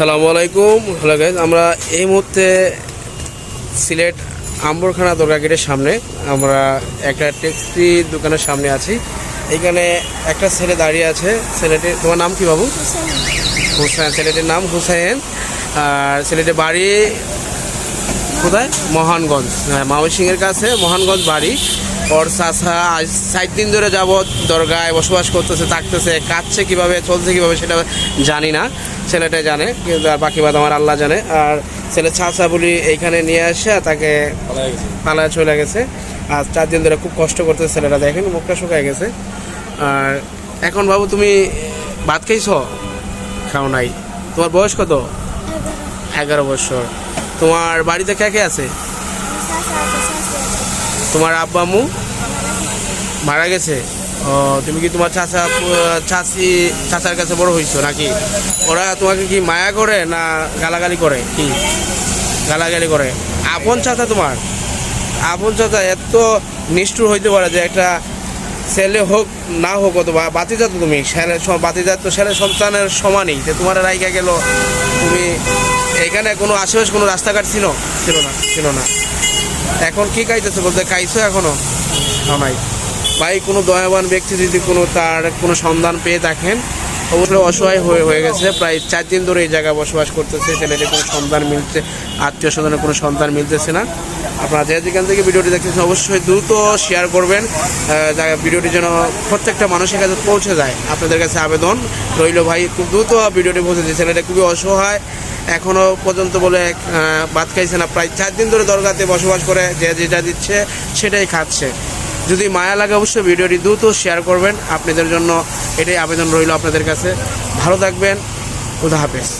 আসসালামু আলাইকুম। Hello guys আমরা এই মুহূর্তে সিলেট আম্বরখানা দরগা গেটের সামনে, আমরা একটা ট্যাক্সি দোকানের সামনে আছি। এখানে একটা ছেলে দাঁড়িয়ে আছে। ছেলেটির তোমার নাম কি বাবু? হুসাইন। ছেলেটির নাম হুসাইন। আর ছেলেটির বাড়ি কোথায়? মহানগঞ্জ। হ্যাঁ ময়মনসিংহের কাছে, মহানগঞ্জ বাড়ি। ওর চাষা আজ ষাট দিন ধরে যাবৎ দরগায় বসবাস করতেছে থাকতেছে কাটছে কীভাবে চলছে কীভাবে সেটা জানি না ছেলেটাই জানে কিন্তু আর বাকি বাদ আমার আল্লাহ জানে। আর ছেলে চাষা বলি এইখানে নিয়ে আসে তাকে পালায় চলে গেছে। আর চার দিন ধরে খুব কষ্ট করতেছে ছেলেটা দেখেন মুখটা শুকায় গেছে। আর এখন বাবু তুমি ভাত খেয়েছ খাও নাই। তোমার বয়স কত? এগারো। বছর। তোমার বাড়িতে কে কে আছে তোমার আব্বা আম্মু মারা গেছে? ও, তুমি কি তোমার চাচা, চাচি, চাচার কাছে বড় হইছো নাকি? ওরা তোমাকে কি মায়া করে না গালাগালি করে? কি? গালাগালি করে। আপন চাচা তোমার? আপন চাচা এত নিষ্ঠুর হইতে পারে যে একটা ছেলে হোক, না হোক, অথবা বাতিজা তো তুমি বাতিজা তো ছেলে সন্তানের সমানই। যে তোমার রাইকা গেল, তুমি এখানে কোনো আশেপাশে কোনো রাস্তাঘাট ছিল? ছিল না ছিল না। এখন কি খাইতেছো বলতে? খাইছো এখনও? নাই ভাই। কোনো দয়াবান ব্যক্তি যদি কোনো তার কোনো সন্ধান পেয়ে থাকেন, অবশ্যই অসহায় হয়ে হয়ে গেছে। প্রায় চার দিন ধরে এই জায়গায় বসবাস করতেছে। ছেলেটির কোনো সন্ধান মিলছে, আত্মীয় স্বজনের কোনো সন্ধান মিলতেছে না। আপনারা যে যেখান থেকে ভিডিওটি দেখতেছেন, অবশ্যই দ্রুত শেয়ার করবেন। ভিডিওটি যেন প্রত্যেকটা মানুষের কাছে পৌঁছে যায়। আপনাদের কাছে আবেদন রইল ভাই। খুব দ্রুত ভিডিওটি পৌঁছে দিচ্ছে ছেলেটা খুবই অসহায়। এখনও পর্যন্ত বলে ভাত খাইছে না। প্রায় চার দিন ধরে দরগাতে বসবাস করে, যে যেটা দিচ্ছে সেটাই খাচ্ছে। যদি মায়া লাগে অবশ্যই ভিডিওটি দ্রুত শেয়ার করবেন। আপনাদের জন্য এটাই আবেদন রইল আপনাদের কাছে। ভালো থাকবেন। খুদা হাফেজ।